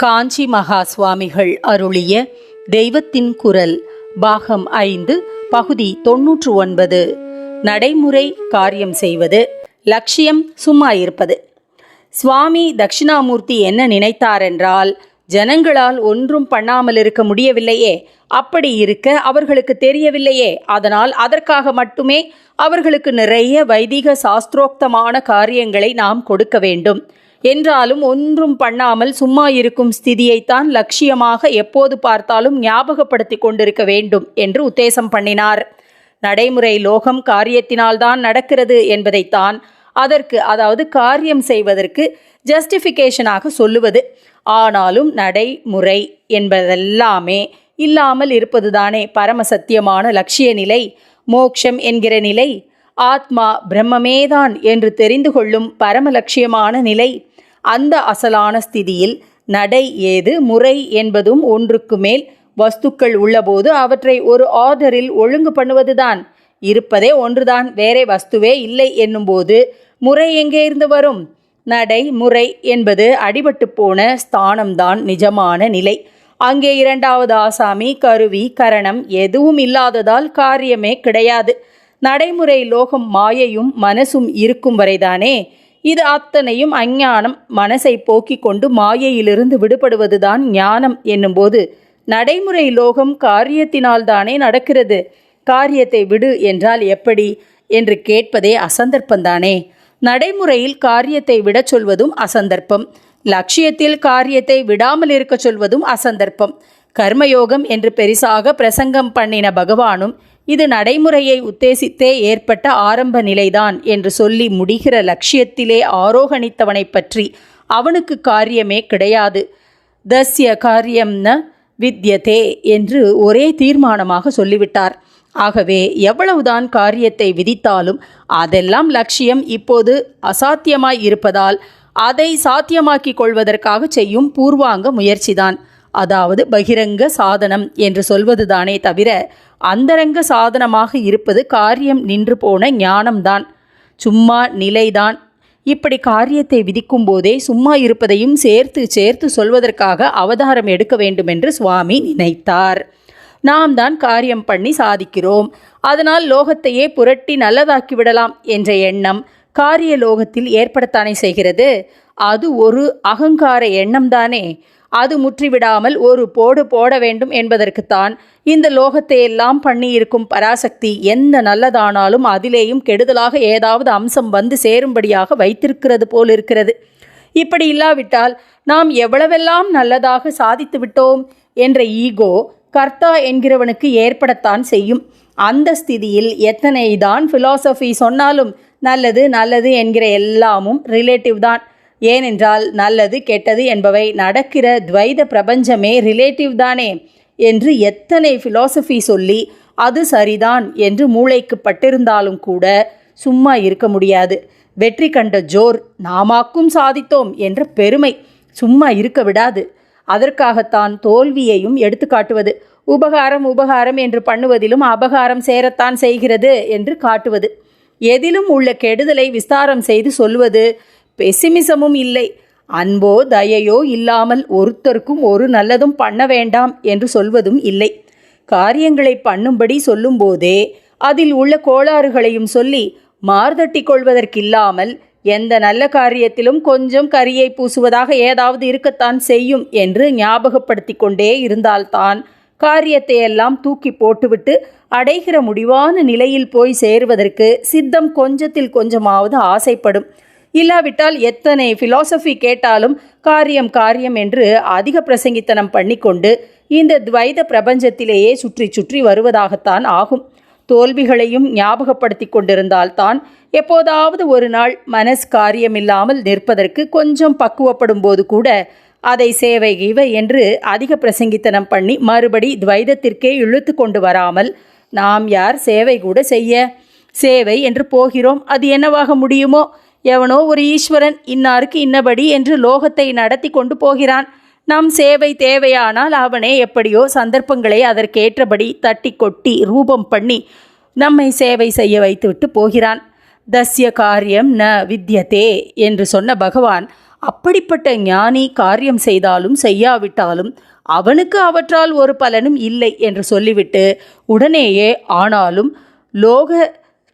காஞ்சி மகா சுவாமிகள் அருளிய தெய்வத்தின் குரல் பாகம் ஐந்து பகுதி தொன்னூற்று ஒன்பது. நடைமுறை காரியம் செய்வது லட்சியம் சும்மா இருப்பது. சுவாமி தட்சிணாமூர்த்தி என்ன நினைத்தாரென்றால் ஜனங்களால் ஒன்றும் பண்ணாமல் இருக்க முடியவில்லையே அப்படி இருக்க அவர்களுக்கு தெரியவில்லையே அதனால் அதற்காக மட்டுமே அவர்களுக்கு நிறைய வைதிக சாஸ்திரோக்தமான காரியங்களை நாம் கொடுக்க வேண்டும். என்றாலும் ஒன்றும் பண்ணாமல் சும்மா இருக்கும் ஸ்திதியைத்தான் லட்சியமாக எப்போது பார்த்தாலும் ஞாபகப்படுத்தி கொண்டிருக்க வேண்டும் என்று உத்தேசம் பண்ணினார். நடைமுறை லோகம் காரியத்தினால்தான் நடக்கிறது என்பதைத்தான் அதற்கு அதாவது காரியம் செய்வதற்கு ஜஸ்டிஃபிகேஷனாக சொல்லுவது. ஆனாலும் நடைமுறை என்பதெல்லாமே இல்லாமல் இருப்பதுதானே பரம சத்தியமான லட்சிய நிலை மோக்ஷம் என்கிற நிலை. ஆத்மா பிரம்மமேதான் என்று தெரிந்து கொள்ளும் பரம லட்சியமான நிலை. அந்த அசலான ஸ்திதியில் நடை ஏது? முறை என்பதும் ஒன்றுக்கு மேல் வஸ்துக்கள் உள்ளபோது அவற்றை ஒரு ஆர்டரில் ஒழுங்கு பண்ணுவதுதான். இருப்பதே ஒன்றுதான் வேறே வஸ்துவே இல்லை என்னும்போது முறை எங்கே இருந்து வரும்? நடை முறை என்பது அடிபட்டு போன ஸ்தானம்தான் நிஜமான நிலை. அங்கே இரண்டாவது ஆசாமி கருவி கரணம் எதுவும் இல்லாததால் காரியமே கிடையாது. நடைமுறை லோகம் மாயையும் மனசும் இருக்கும் வரைதானே? இது அத்தனையும் அஞ்ஞானம் மனசை போக்கிக் கொண்டு மாயையிலிருந்து விடுபடுவதுதான் ஞானம் என்னும்போது நடைமுறை லோகம் காரியத்தினால்தானே நடக்கிறது. காரியத்தை விடு என்றால் எப்படி? என்று கேட்பதே அசந்தர்ப்பந்தானே. நடைமுறையில் காரியத்தை விடச் சொல்வதும் அசந்தர்ப்பம். லட்சியத்தில் காரியத்தை விடாமல் இருக்கச் சொல்வதும் அசந்தர்ப்பம். கர்மயோகம் என்று பெரிசாக பிரசங்கம் பண்ணின பகவானும் இது நடைமுறையை உத்தேசித்தே ஏற்பட்ட ஆரம்ப நிலைதான் என்று சொல்லி முடிகிற லட்சியத்திலே ஆரோகணித்தவனை பற்றி அவனுக்கு காரியமே கிடையாது. தஸ்ய காரியம் ந வித்யதே என்று ஒரே தீர்மானமாக சொல்லிவிட்டார். ஆகவே எவ்வளவுதான் காரியத்தை விதித்தாலும் அதெல்லாம் லட்சியம் இப்போது அசாத்தியமாய் இருப்பதால் அதை சாத்தியமாக்கிக் கொள்வதற்காக செய்யும் பூர்வாங்க முயற்சிதான். அதாவது பகிரங்க சாதனம் என்று சொல்வதுதானே தவிர அந்தரங்க சாதனமாக இருப்பது காரியம் நின்று போன ஞானம்தான். சும்மா நிலைதான். இப்படி காரியத்தை விதிக்கும் போதே சும்மா இருப்பதையும் சேர்த்து சேர்த்து சொல்வதற்காக அவதாரம் எடுக்க வேண்டுமென்று சுவாமி நினைத்தார். நாம் தான் காரியம் பண்ணி சாதிக்கிறோம். அதனால் லோகத்தையே புரட்டி நல்லதாக்கி விடலாம் என்ற எண்ணம் காரிய லோகத்தில் ஏற்படத்தானே செய்கிறது? அது ஒரு அகங்கார எண்ணம் தானே அது முற்றிவிடாமல் ஒரு போடு போட வேண்டும் என்பதற்குத்தான் இந்த லோகத்தை எல்லாம் பண்ணியிருக்கும் பராசக்தி எந்த நல்லதானாலும் அதிலேயும் கெடுதலாக ஏதாவது அம்சம் வந்து சேரும்படியாக வைத்திருக்கிறது போல் இருக்கிறது இப்படி இல்லாவிட்டால் நாம் எவ்வளவெல்லாம் நல்லதாக சாதித்து விட்டோம் என்ற ஈகோ கர்த்தா என்கிறவனுக்கு ஏற்படத்தான் செய்யும். அந்த ஸ்திதியில் எத்தனை தான் ஃபிலாசபி சொன்னாலும் நல்லது நல்லது என்கிற எல்லாமும் ரிலேட்டிவ் தான். ஏனென்றால் நல்லது கெட்டது என்பவை நடக்கிற துவைத பிரபஞ்சமே ரிலேட்டிவ் தானே என்று எத்தனை ஃபிலாசபி சொல்லி அது சரிதான் என்று மூளைக்கு பட்டிருந்தாலும் கூட சும்மா இருக்க முடியாது. வெற்றி கண்ட ஜோர் நாமாக்கும் சாதித்தோம் என்ற பெருமை சும்மா இருக்க விடாது. அதற்காகத்தான் தோல்வியையும் எடுத்து காட்டுவது. உபகாரம் உபகாரம் என்று பண்ணுவதிலும் அபகாரம் சேரத்தான் செய்கிறது என்று காட்டுவது. எதிலும் உள்ள கெடுதலை விஸ்தாரம் செய்து சொல்வது பெசிமிசமும் இல்லை. அன்போ தயையோ இல்லாமல் ஒருத்தருக்கும் ஒரு நல்லதும் பண்ண வேண்டாம் என்று சொல்வதும் இல்லை. காரியங்களை பண்ணும்படி சொல்லும்போதே அதில் உள்ள கோளாறுகளையும் சொல்லி மார்தட்டி கொள்வதற்கில்லாமல் எந்த நல்ல காரியத்திலும் கொஞ்சம் கரியை பூசுவதாக ஏதாவது இருக்கத்தான் செய்யும் என்று ஞாபகப்படுத்தி கொண்டே இருந்தால்தான் காரியத்தை எல்லாம் தூக்கி போட்டுவிட்டு அடைகிற முடிவான நிலையில் போய் சேருவதற்கு சித்தம் கொஞ்சத்தில் கொஞ்சமாவது ஆசைப்படும். இல்லாவிட்டால் எத்தனை ஃபிலாசபி கேட்டாலும் காரியம் காரியம் என்று அதிக பிரசங்கித்தனம் பண்ணிக்கொண்டு இந்த துவைத பிரபஞ்சத்திலேயே சுற்றி சுற்றி வருவதாகத்தான் ஆகும். தோல்விகளையும் ஞாபகப்படுத்தி கொண்டிருந்தால்தான் எப்போதாவது ஒரு நாள் மனஸ் காரியமில்லாமல் நிற்பதற்கு கொஞ்சம் பக்குவப்படும் போது கூட அதை சேவை இவை என்று அதிக பிரசங்கித்தனம் பண்ணி மறுபடி துவைதத்திற்கே இழுத்து கொண்டு வராமல் நாம் யார் சேவை கூட செய்ய? சேவை என்று போகிறோம். அது என்னவாக முடியுமோ? எவனோ ஒரு ஈஸ்வரன் இன்னாருக்கு இன்னபடி என்று லோகத்தை நடத்தி கொண்டு போகிறான். நம் சேவை தேவையானால் அவனே எப்படியோ சந்தர்ப்பங்களை அதற்கேற்றபடி தட்டி கொட்டி ரூபம் பண்ணி நம்மை சேவை செய்ய வைத்துவிட்டு போகிறான். தஸ்ய காரியம் ந வித்யதே என்று சொன்ன பகவான் அப்படிப்பட்ட ஞானி காரியம் செய்தாலும் செய்யாவிட்டாலும் அவனுக்கு அவற்றால் ஒரு பலனும் இல்லை என்று சொல்லிவிட்டு உடனேயே ஆனாலும் லோக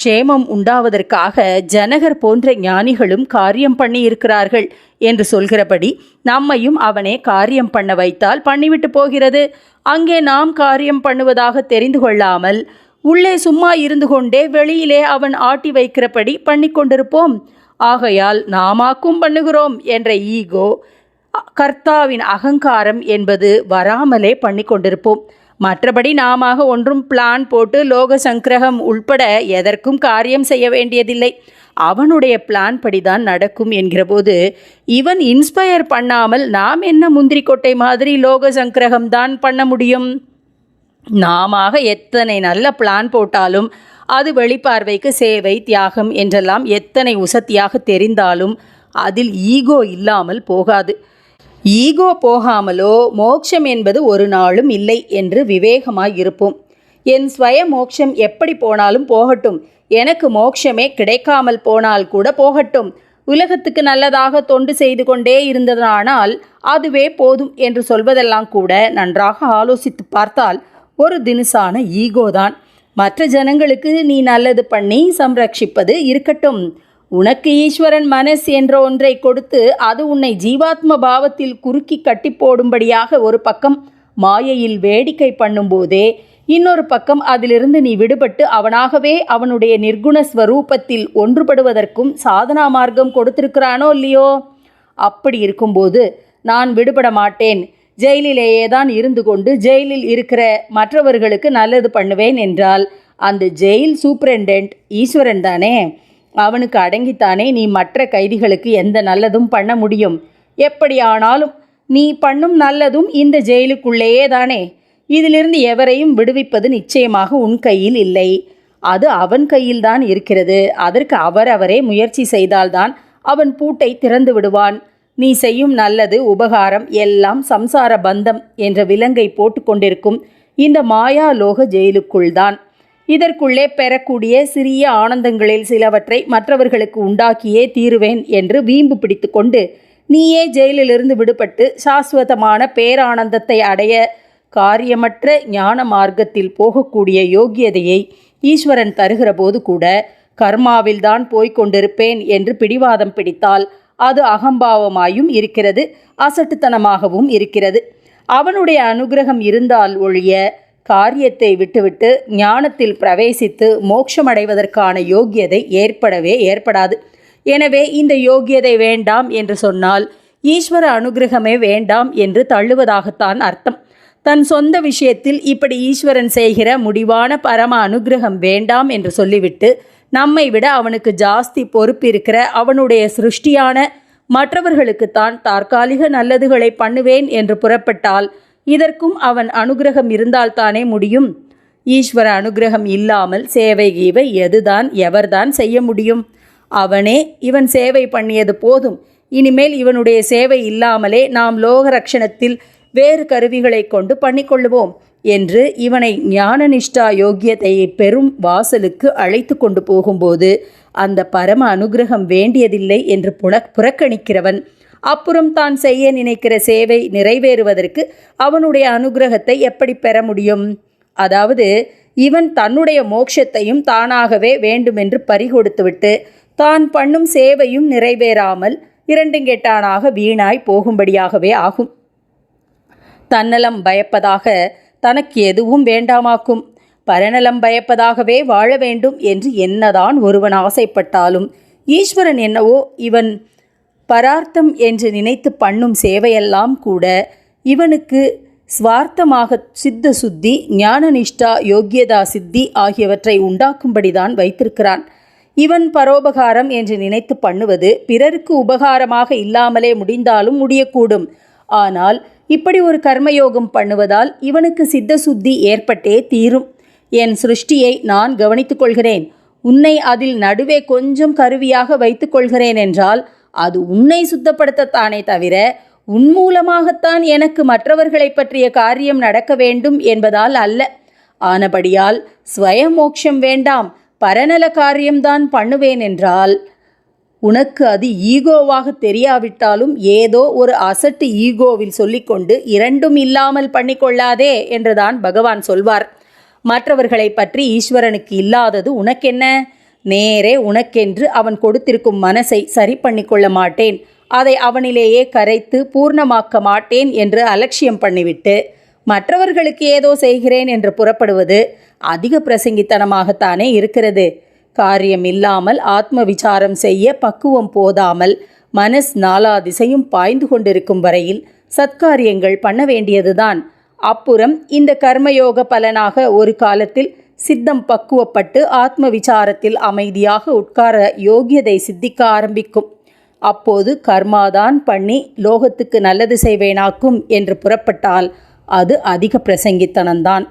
க்ஷேமம் உண்டாவதற்காக ஜனகர் போன்ற ஞானிகளும் காரியம் பண்ணி இருக்கிறார்கள் என்று சொல்கிறபடி நம்மையும் அவனே காரியம் பண்ண வைத்தால் பண்ணிவிட்டு போகிறது. அங்கே நாம் காரியம் பண்ணுவதாக தெரிந்து கொள்ளாமல் உள்ளே சும்மா இருந்து கொண்டே வெளியிலே அவன் ஆட்டி வைக்கிறபடி பண்ணி கொண்டிருப்போம். ஆகையால் நாமாக்கும் பண்ணுகிறோம் என்ற ஈகோ கர்த்தாவின் அகங்காரம் என்பது வராமலே பண்ணி கொண்டிருப்போம். மற்றபடி நாம ஒன்றும் பிளான் போட்டு லோக சங்கிரகம் உள்பட எதற்கும் காரியம் செய்ய வேண்டியதில்லை. அவனுடைய பிளான் படிதான் நடக்கும் என்கிறபோது இவன் இன்ஸ்பயர் பண்ணாமல் நாம் என்ன முந்திரிக்கொட்டை மாதிரி லோக சங்கிரகம் தான் பண்ண முடியும்? நாம எத்தனை நல்ல பிளான் போட்டாலும் அது வெளிப்பார்வைக்கு சேவை தியாகம் என்றெல்லாம் எத்தனை உசத்தியாக தெரிந்தாலும் அதில் ஈகோ இல்லாமல் போகாது. ஈகோ போகாமலோ மோட்சம் என்பது ஒரு நாளும் இல்லை என்று விவேகமாய் இருப்போம் என் ஸ்வய மோட்சம் எப்படி போனாலும் போகட்டும். எனக்கு மோட்சமே கிடைக்காமல் போனால் கூட போகட்டும். உலகத்துக்கு நல்லதாக தொண்டு செய்து கொண்டே இருந்ததானால் அதுவே போதும் என்று சொல்வதெல்லாம் கூட நன்றாக ஆலோசித்து பார்த்தால் ஒரு தினுசான ஈகோதான். மற்ற ஜனங்களுக்கு நீ நல்லது பண்ணி சம்ரட்சிப்பது இருக்கட்டும். உனக்கு ஈஸ்வரன் மனஸ் என்ற ஒன்றை கொடுத்து அது உன்னை ஜீவாத்ம பாவத்தில் குறுக்கி கட்டி போடும்படியாக ஒரு பக்கம் மாயையில் வேடிக்கை பண்ணும்போதே இன்னொரு பக்கம் அதிலிருந்து நீ விடுபட்டு அவனாகவே அவனுடைய நிர்குண ஸ்வரூபத்தில் ஒன்றுபடுவதற்கும் சாதனா மார்க்கம் கொடுத்திருக்கிறானோ இல்லையோ? அப்படி இருக்கும்போது நான் விடுபட மாட்டேன். ஜெயிலிலேயே தான் இருந்து கொண்டு ஜெயிலில் இருக்கிற மற்றவர்களுக்கு நல்லது பண்ணுவேன் என்றால் அந்த ஜெயில் சூப்பரண்டென்ட் ஈஸ்வரன் தானே? அவனுக்கு அடங்கித்தானே நீ மற்ற கைதிகளுக்கு எந்த நல்லதும் பண்ண முடியும். எப்படியானாலும் நீ பண்ணும் நல்லதும் இந்த ஜெயிலுக்குள்ளேயே தானே இதிலிருந்து எவரையும் விடுவிப்பது நிச்சயமாக உன் கையில் இல்லை. அது அவன் கையில்தான் இருக்கிறது. அதற்கு அவரவரே முயற்சி செய்தால்தான் அவன் பூட்டை திறந்து விடுவான். நீ செய்யும் நல்லது உபகாரம் எல்லாம் சம்சார பந்தம் என்ற விலங்கை போட்டுக்கொண்டிருக்கும் இந்த மாயாலோக ஜெயிலுக்குள்தான். இதற்குள்ளே பெறக்கூடிய சிறிய ஆனந்தங்களில் சிலவற்றை மற்றவர்களுக்கு உண்டாக்கியே தீருவேன் என்று வீம்பு பிடித்து கொண்டு நீயே ஜெயிலிலிருந்து விடுபட்டு சாஸ்வதமான பேரானந்தத்தை அடைய காரியமற்ற ஞான மார்க்கத்தில் போகக்கூடிய யோக்கியதையை ஈஸ்வரன் தருகிற போது கூட கர்மாவில்தான் போய்க் கொண்டிருப்பேன் என்று பிடிவாதம் பிடித்தால் அது அகம்பாவமாயும் இருக்கிறது அசட்டுத்தனமாகவும் இருக்கிறது. அவனுடைய அனுகிரகம் இருந்தால் ஒழிய காரியத்தை விட்டுவிட்டு ஞானத்தில் பிரவேசித்து மோட்சமடைவதற்கான யோக்கியதை ஏற்படவே ஏற்படாது. எனவே இந்த யோக்கியதை வேண்டாம் என்று சொன்னால் ஈஸ்வர அனுகிரகமே வேண்டாம் என்று தள்ளுவதாகத்தான் அர்த்தம். தன் சொந்த விஷயத்தில் இப்படி ஈஸ்வரன் செய்கிற முடிவான பரம அனுகிரகம் வேண்டாம் என்று சொல்லிவிட்டு நம்மை விட அவனுக்கு ஜாஸ்தி பொறுப்பிருக்கிற அவனுடைய சிருஷ்டியான மற்றவர்களுக்குத்தான் தற்காலிக நல்லதுகளை பண்ணுவேன் என்று புறப்பட்டால் இதற்கும் அவன் அனுகிரகம் இருந்தால்தானே முடியும்? ஈஸ்வர அனுகிரகம் இல்லாமல் சேவை கீவை எதுதான் எவர்தான் செய்ய முடியும்? அவனே இவன் சேவை பண்ணியது போதும். இனிமேல் இவனுடைய சேவை இல்லாமலே நாம் லோக ரட்சணத்தில் வேறு கருவிகளை கொண்டு பண்ணிக்கொள்ளுவோம் என்று இவனை ஞானனிஷ்டா யோக்கியத்தையை பெரும் வாசலுக்கு அழைத்து கொண்டு போகும்போது அந்த பரம அனுகிரகம் வேண்டியதில்லை என்று புன புறக்கணிக்கிறவன் அப்புறம் தான் செய்ய நினைக்கிற சேவை நிறைவேறுவதற்கு அவனுடைய அனுகிரகத்தை எப்படி பெற முடியும்? அதாவது இவன் தன்னுடைய மோட்சத்தையும் தானாகவே வேண்டுமென்று பறிகொடுத்துவிட்டு தான் பண்ணும் சேவையும் நிறைவேறாமல் இரண்டுங்கெட்டானாக வீணாய் போகும்படியாகவே ஆகும். தன்னலம் பயப்பதாக தனக்கு எதுவும் வேண்டாமாக்கும். பரநலம் பயப்பதாகவே வாழ வேண்டும் என்று என்னதான் ஒருவன் ஆசைப்பட்டாலும் ஈஸ்வரன் என்னவோ இவன் பரார்த்தம் என்று நினைத்து பண்ணும் சேவையெல்லாம் கூட இவனுக்கு ஸ்வார்த்தமாக சித்த சுத்தி ஞானநிஷ்டா யோக்கியதா சித்தி ஆகியவற்றை உண்டாக்கும்படிதான் வைத்திருக்கிறான். இவன் பரோபகாரம் என்று நினைத்து பண்ணுவது பிறருக்கு உபகாரமாக இல்லாமலே முடிந்தாலும் முடியக்கூடும். ஆனால் இப்படி ஒரு கர்மயோகம் பண்ணுவதால் இவனுக்கு சித்த சுத்தி ஏற்பட்டே தீரும். என் சிருஷ்டியை நான் கவனித்துக் கொள்கிறேன். உன்னை அதில் நடுவே கொஞ்சம் கருவியாக வைத்துக்கொள்கிறேன் என்றால் அது உன்னை சுத்தப்படுத்தத்தானே தவிர உன் மூலமாகத்தான் எனக்கு மற்றவர்களை பற்றிய காரியம் நடக்க வேண்டும் என்பதால் அல்ல. ஆனபடியால் ஸ்வயமோக்ஷம் வேண்டாம் பரநல காரியம்தான் பண்ணுவேன் என்றால் உனக்கு அது ஈகோவாக தெரியாவிட்டாலும் ஏதோ ஒரு அசட்டு ஈகோவில் சொல்லிக்கொண்டு இரண்டும் இல்லாமல் பண்ணிக்கொள்ளாதே என்றுதான் பகவான் சொல்வார். மற்றவர்களை பற்றி ஈஸ்வரனுக்கு இல்லாதது உனக்கென்ன? நேரே உனக்கென்று அவன் கொடுத்திருக்கும் மனசை சரி பண்ணிக்கொள்ள மாட்டேன். அதை அவனிலேயே கரைத்து பூர்ணமாக்க மாட்டேன் என்று அலட்சியம் பண்ணிவிட்டு மற்றவர்களுக்கு ஏதோ செய்கிறேன் என்று புறப்படுவது அதிக பிரசங்கித்தனமாகத்தானே இருக்கிறது. காரியம் இல்லாமல் ஆத்ம விசாரம் செய்ய பக்குவம் போதாமல் மனஸ் நாலா திசையும் பாய்ந்து கொண்டிருக்கும் வரையில் சத்காரியங்கள் பண்ண வேண்டியதுதான். அப்புறம் இந்த கர்மயோக பலனாக ஒரு காலத்தில் சித்தம் பக்குவப்பட்டு ஆத்ம விசாரத்தில் அமைதியாக உட்கார யோகியதை சித்திக்க ஆரம்பிக்கும். அப்போது கர்மாதான் பண்ணி லோகத்துக்கு நல்லது செய்வேனாக்கும் என்று புறப்பட்டால் அது அதிக பிரசங்கித்தனம்தான்.